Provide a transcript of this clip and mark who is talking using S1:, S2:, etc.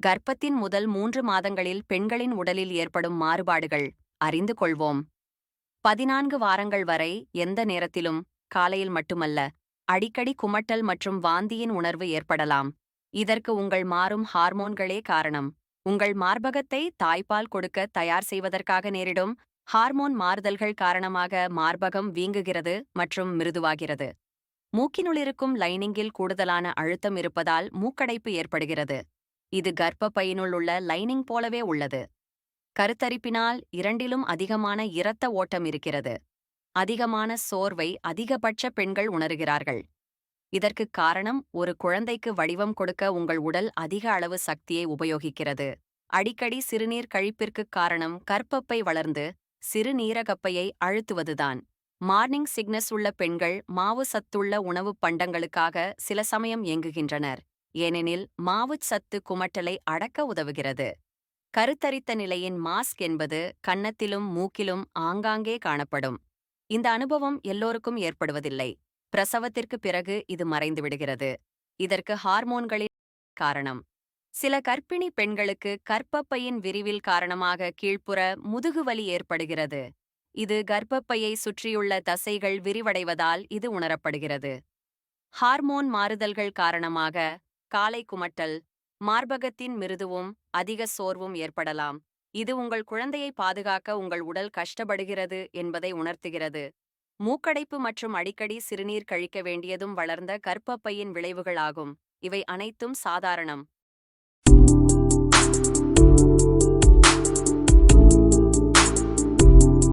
S1: கர்ப்பத்தின் முதல் மூன்று மாதங்களில் பெண்களின் உடலில் ஏற்படும் மாறுபாடுகள் அறிந்து கொள்வோம். பதினான்கு வாரங்கள் வரை எந்த நேரத்திலும் காலையில் மட்டுமல்ல அடிக்கடி குமட்டல் மற்றும் வாந்தியின் உணர்வு ஏற்படலாம். இதற்கு உங்கள் மாறும் ஹார்மோன்களே காரணம். உங்கள் மார்பகத்தை தாய்ப்பால் கொடுக்க தயார் செய்வதற்காக நேரிடும் ஹார்மோன் மாறுதல்கள் காரணமாக மார்பகம் வீங்குகிறது மற்றும் மிருதுவாகிறது. மூக்கினுள்ளிருக்கும் லைனிங்கில் கூடுதலான அழுத்தம் இருப்பதால் மூக்கடைப்பு ஏற்படுகிறது. இது கர்ப்பப்பையினுள் உள்ள லைனிங் போலவே உள்ளது. கருத்தரிப்பினால் இரண்டிலும் அதிகமான இரத்த ஓட்டம் இருக்கிறது. அதிகமான சோர்வை அதிகபட்ச பெண்கள் உணர்கிறார்கள். இதற்கு காரணம் ஒரு குழந்தைக்கு வடிவம் கொடுக்க உங்கள் உடல் அதிக அளவு சக்தியை உபயோகிக்கிறது. அடிக்கடி சிறுநீர் கழிப்பிற்கு காரணம் கற்பப்பை வளர்ந்து சிறுநீரகப்பையை அழுத்துவதுதான். மார்னிங் சிக்னஸ் உள்ள பெண்கள் மாவு சத்துள்ள உணவுப் பண்டங்களுக்காக சில சமயம் இயங்குகின்றனர் ஏனெனில் மாவுச் சத்து குமட்டலை அடக்க உதவுகிறது. கருத்தரித்த நிலையின் மாஸ்க் என்பது கன்னத்திலும் மூக்கிலும் ஆங்காங்கே காணப்படும். இந்த அனுபவம் எல்லோருக்கும் ஏற்படுவதில்லை. பிரசவத்திற்கு பிறகு இது மறைந்துவிடுகிறது இதற்கு ஹார்மோன்களின் காரணம். சில கர்ப்பிணி பெண்களுக்கு கர்ப்பப்பையின் விரிவில் காரணமாக கீழ்ப்புற முதுகுவலி ஏற்படுகிறது. இது கர்ப்பப்பையை சுற்றியுள்ள தசைகள் விரிவடைவதால் இது உணரப்படுகிறது. ஹார்மோன் மாறுதல்கள் காரணமாக காலை குமட்டல் மார்பகத்தின் மிருதுவும் அதிக சோர்வும் ஏற்படலாம். இது உங்கள் குழந்தையை பாதுகாக்க உங்கள் உடல் கஷ்டப்படுகிறது என்பதை உணர்த்துகிறது. மூக்கடைப்பு மற்றும் அடிக்கடி சிறுநீர் கழிக்க வேண்டியதும் வளர்ந்த கர்ப்பப்பையின் விளைவுகளாகும். இவை அனைத்தும் சாதாரணம்.